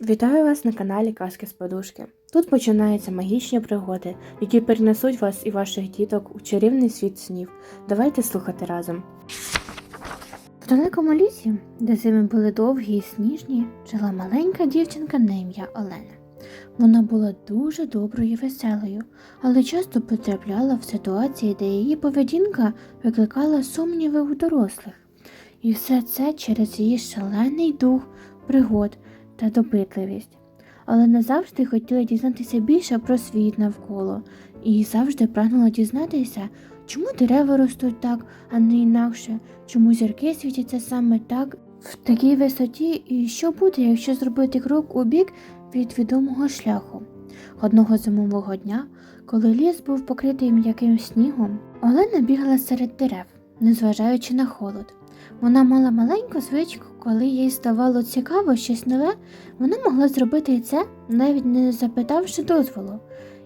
Вітаю вас на каналі Казки з Подушки. Тут починаються магічні пригоди, які перенесуть вас і ваших діток у чарівний світ снів. Давайте слухати разом. В далекому лісі, де зими були довгі і сніжні, жила маленька дівчинка на ім'я Олена. Вона була дуже доброю і веселою, але часто потрапляла в ситуації, де її поведінка викликала сумніви у дорослих. І все це через її шалений дух пригод та допитливість. Але не завжди хотіла дізнатися більше про світ навколо і завжди прагнула дізнатися, чому дерева ростуть так, а не інакше, чому зірки світяться саме так в такій висоті, і що буде, якщо зробити крок у бік від відомого шляху. Одного зимового дня, коли ліс був покритий м'яким снігом, Олена бігала серед дерев, незважаючи на холод. Вона мала маленьку звичку, коли їй ставало цікаво щось нове, вона могла зробити це, навіть не запитавши дозволу.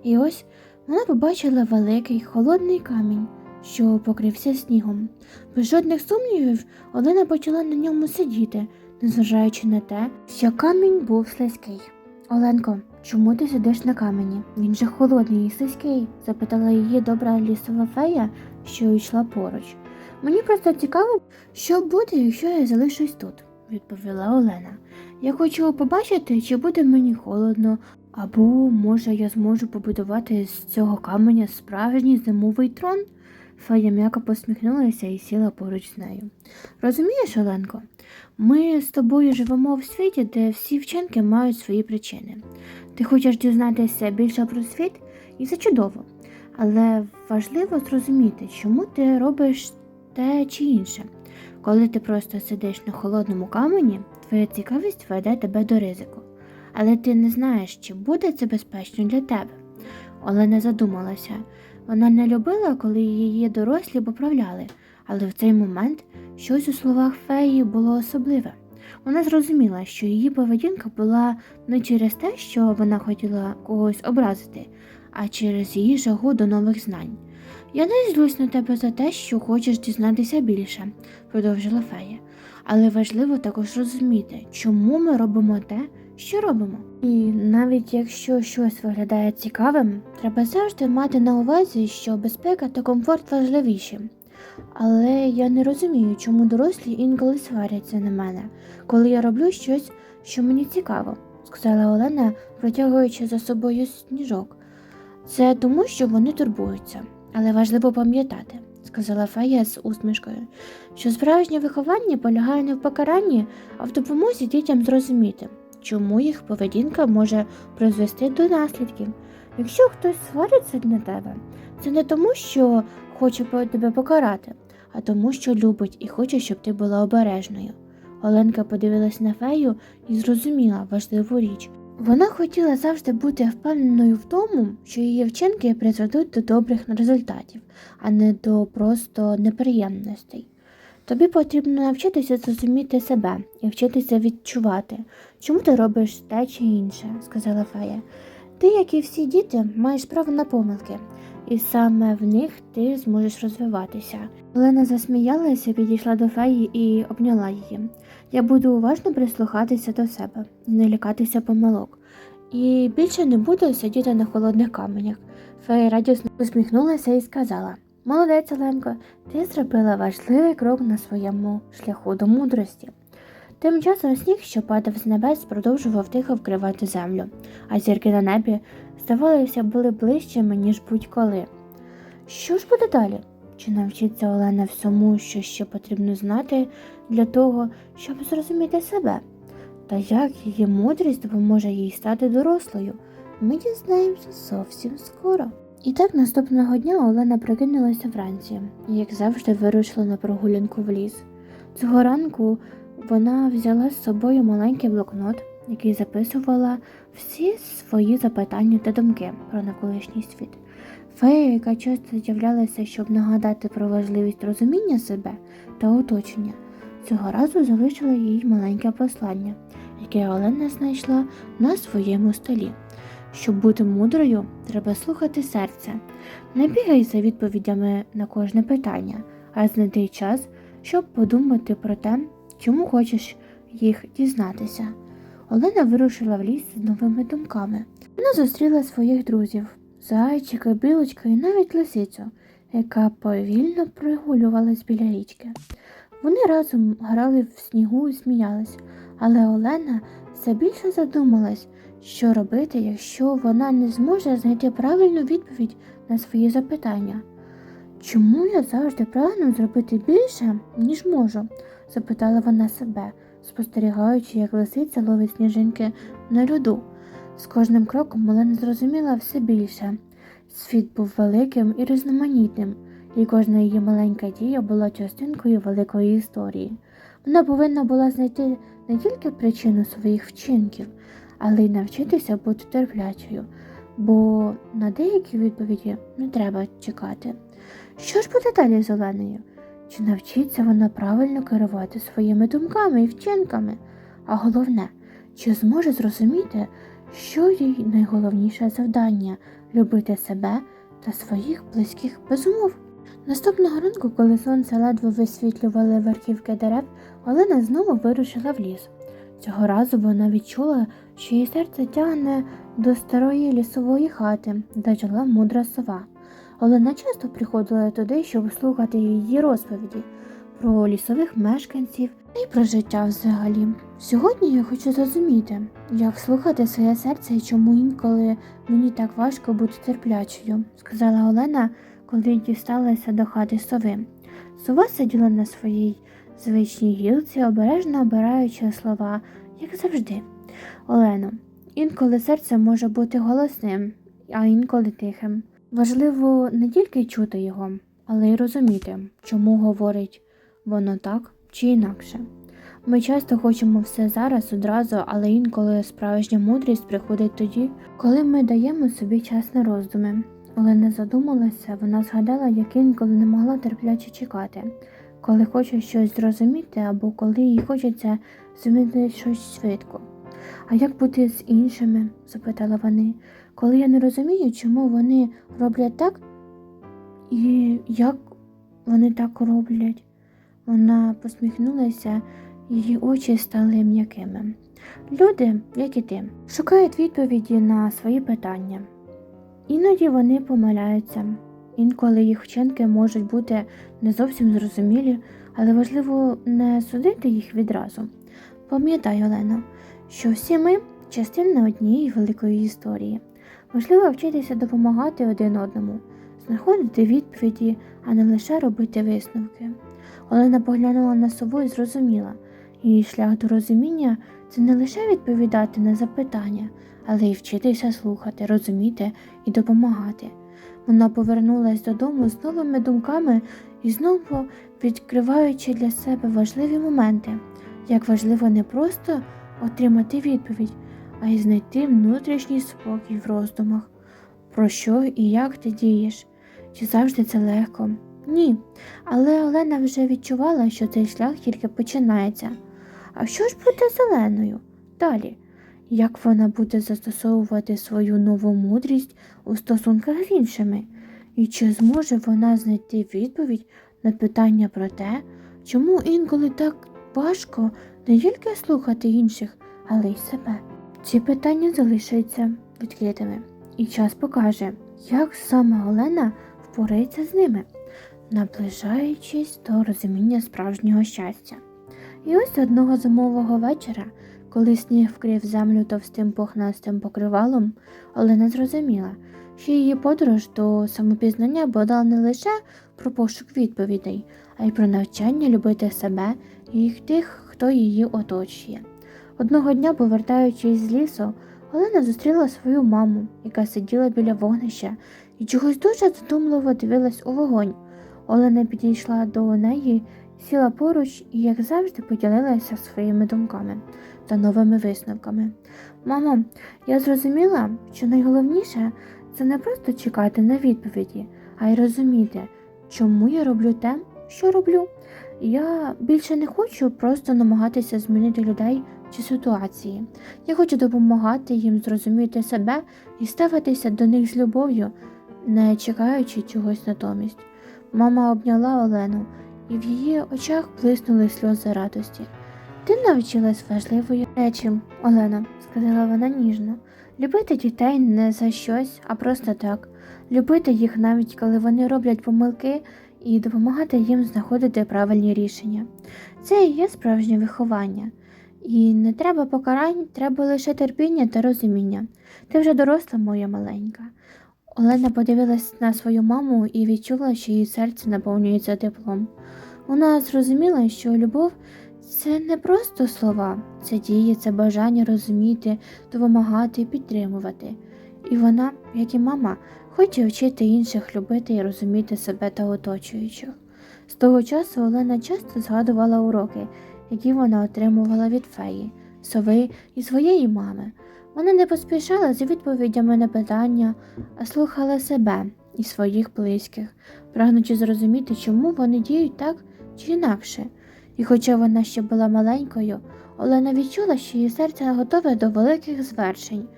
І ось вона побачила великий холодний камінь, що покрився снігом. Без жодних сумнівів Олена почала на ньому сидіти, незважаючи на те, що камінь був слизький. Оленко, чому ти сидиш на камені? Він же холодний і слизький, запитала її добра лісова фея, що йшла поруч. Мені просто цікаво, що буде, якщо я залишусь тут, відповіла Олена. Я хочу побачити, чи буде мені холодно, або може я зможу побудувати з цього каменя справжній зимовий трон. Фея м'яко посміхнулася і сіла поруч з нею. Розумієш, Оленко, ми з тобою живемо в світі, де всі вчинки мають свої причини. Ти хочеш дізнатися більше про світ, і це чудово. Але важливо зрозуміти, чому ти робиш те чи інше. Коли ти просто сидиш на холодному камені, твоя цікавість веде тебе до ризику. Але ти не знаєш, чи буде це безпечно для тебе. Олена задумалася. Вона не любила, коли її дорослі поправляли, але в цей момент щось у словах феї було особливе. Вона зрозуміла, що її поведінка була не через те, що вона хотіла когось образити, а через її жагу до нових знань. Я не злюсь на тебе за те, що хочеш дізнатися більше, продовжила фея. Але важливо також розуміти, чому ми робимо те, що робимо. І навіть якщо щось виглядає цікавим, треба завжди мати на увазі, що безпека та комфорт важливіші. Але я не розумію, чому дорослі інколи сваряться на мене, коли я роблю щось, що мені цікаво, сказала Олена, протягуючи за собою сніжок. Це тому, що вони турбуються. Але важливо пам'ятати, сказала Фея з усмішкою, що справжнє виховання полягає не в покаранні, а в допомозі дітям зрозуміти, чому їх поведінка може призвести до наслідків. Якщо хтось свариться на тебе, це не тому, що хоче тебе покарати, а тому, що любить і хоче, щоб ти була обережною. Оленка подивилась на фею і зрозуміла важливу річ. Вона хотіла завжди бути впевненою в тому, що її вчинки призведуть до добрих результатів, а не до просто неприємностей. Тобі потрібно навчитися зрозуміти себе і вчитися відчувати, чому ти робиш те чи інше, сказала фея. Ти, як і всі діти, маєш право на помилки, і саме в них ти зможеш розвиватися. Олена засміялася, підійшла до феї і обняла її. Я буду уважно прислухатися до себе, не лякатися помилок. І більше не буду сидіти на холодних каменях. Фея радісно усміхнулася і сказала: Молодець, Оленко, ти зробила важливий крок на своєму шляху до мудрості. Тим часом сніг, що падав з небес, продовжував тихо вкривати землю, а зірки на небі, здавалося, були ближчими, ніж будь-коли. Що ж буде далі? Чи навчиться Олена всьому, що ще потрібно знати для того, щоб зрозуміти себе? Та як її мудрість допоможе їй стати дорослою? Ми дізнаємося зовсім скоро. І так наступного дня Олена прокинулася вранці і, як завжди, вирушила на прогулянку в ліс. Цього ранку вона взяла з собою маленький блокнот, який записувала всі свої запитання та думки про навколишній світ. Фея, яка часто з'являлася, щоб нагадати про важливість розуміння себе та оточення, цього разу залишила їй маленьке послання, яке Олена знайшла на своєму столі. Щоб бути мудрою, треба слухати серце. Не бігай за відповідями на кожне питання, а знайди час, щоб подумати про те, чому хочеш їх дізнатися. Олена вирушила в ліс з новими думками. Вона зустріла своїх друзів зайчика, білочка і навіть лисицю, яка повільно прогулювалась біля річки. Вони разом грали в снігу і сміялись, але Олена все більше задумалась, що робити, якщо вона не зможе знайти правильну відповідь на свої запитання. Чому я завжди прагну зробити більше, ніж можу? Запитала вона себе, спостерігаючи, як лисиця ловить сніжинки на льоду. З кожним кроком Олена зрозуміла все більше. Світ був великим і різноманітним, і кожна її маленька дія була частинкою великої історії. Вона повинна була знайти не тільки причину своїх вчинків, але й навчитися бути терплячою, бо на деякі відповіді не треба чекати. Що ж буде далі з Оленою? Чи навчиться вона правильно керувати своїми думками і вчинками? А головне, чи зможе зрозуміти, що їй найголовніше завдання любити себе та своїх близьких без умов? Наступного ранку, коли сонце ледве висвітлювали верхівки дерев, Олена знову вирушила в ліс. Цього разу вона відчула, що її серце тягне до старої лісової хати, де жила мудра сова. Олена часто приходила туди, щоб слухати її розповіді про лісових мешканців і про життя взагалі. Сьогодні я хочу зрозуміти, як слухати своє серце і чому інколи мені так важко бути терплячою, сказала Олена, коли дісталася до хати сови. Сова сиділа на своїй звичній гілці, обережно обираючи слова, як завжди. Олено, інколи серце може бути голосним, а інколи тихим. Важливо не тільки чути його, але й розуміти, чому говорить воно так чи інакше. Ми часто хочемо все зараз одразу, але інколи справжня мудрість приходить тоді, коли ми даємо собі час на роздуми. Олена задумалася, вона згадала, як інколи не могла терпляче чекати, коли хоче щось зрозуміти або коли їй хочеться змінити щось швидко. А як бути з іншими? запитала вони. Коли я не розумію, чому вони роблять так і як вони так роблять. Вона посміхнулася, її очі стали м'якими. Люди, як і ти, шукають відповіді на свої питання. Іноді вони помиляються, інколи їх вчинки можуть бути не зовсім зрозумілі, але важливо не судити їх відразу. Пам'ятай, Олено, що всі ми частина однієї великої історії. Важливо вчитися допомагати один одному, знаходити відповіді, а не лише робити висновки. Олена поглянула на сову і зрозуміла, її шлях до розуміння це не лише відповідати на запитання, але й вчитися слухати, розуміти і допомагати. Вона повернулася додому з новими думками і знову відкриваючи для себе важливі моменти, як важливо не просто отримати відповідь, а й знайти внутрішній спокій в роздумах. Про що і як ти дієш? Чи завжди це легко? Ні. Але Олена вже відчувала, що цей шлях тільки починається. А що ж буде з Оленою? Далі? Як вона буде застосовувати свою нову мудрість у стосунках з іншими? І чи зможе вона знайти відповідь на питання про те, чому інколи так важко не тільки слухати інших, але й себе? Ці питання залишаються відкритими, і час покаже, як саме Олена впорається з ними, наближаючись до розуміння справжнього щастя. І ось одного зимового вечора, коли сніг вкрив землю товстим пухнастим покривалом, Олена зрозуміла, що її подорож до самопізнання була не лише про пошук відповідей, а й про навчання любити себе і тих, хто її оточує. Одного дня, повертаючись з лісу, Олена зустріла свою маму, яка сиділа біля вогнища і чогось дуже задумливо дивилась у вогонь. Олена підійшла до неї, сіла поруч і, як завжди, поділилася своїми думками та новими висновками. Мамо, я зрозуміла, що найголовніше це не просто чекати на відповіді, а й розуміти, чому я роблю те, що роблю. Я більше не хочу просто намагатися змінити людей чи ситуації. Я хочу допомагати їм зрозуміти себе і ставитися до них з любов'ю, не чекаючи чогось натомість. Мама обняла Олену, і в її очах блиснули сльози радості. Ти навчилась важливої речі, Олена, сказала вона ніжно. Любити дітей не за щось, а просто так. Любити їх навіть коли вони роблять помилки, і допомагати їм знаходити правильні рішення. Це і є справжнє виховання. І не треба покарань, треба лише терпіння та розуміння. Ти вже доросла, моя маленька. Олена подивилась на свою маму і відчула, що її серце наповнюється теплом. Вона зрозуміла, що любов це не просто слова, це дії, це бажання розуміти, допомагати, підтримувати. І вона, як і мама, хоче вчити інших любити і розуміти себе та оточуючих. З того часу Олена часто згадувала уроки, які вона отримувала від феї, сови і своєї мами. Вона не поспішала з відповідями на питання, а слухала себе і своїх близьких, прагнучи зрозуміти, чому вони діють так чи інакше. І хоча вона ще була маленькою, Олена відчула, що її серце готове до великих звершень.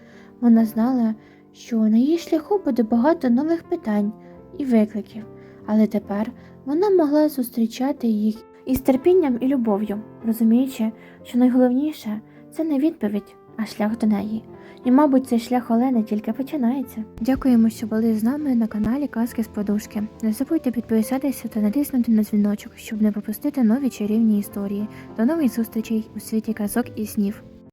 Вона знала, що на її шляху буде багато нових питань і викликів, але тепер вона могла зустрічати їх із терпінням і любов'ю, розуміючи, що найголовніше це не відповідь, а шлях до неї. І, мабуть, цей шлях Олени тільки починається. Дякуємо, що були з нами на каналі Казки з Подушки. Не забудьте підписатися та натиснути на дзвіночок, щоб не пропустити нові чарівні історії. До нових зустрічей у світі казок і снів.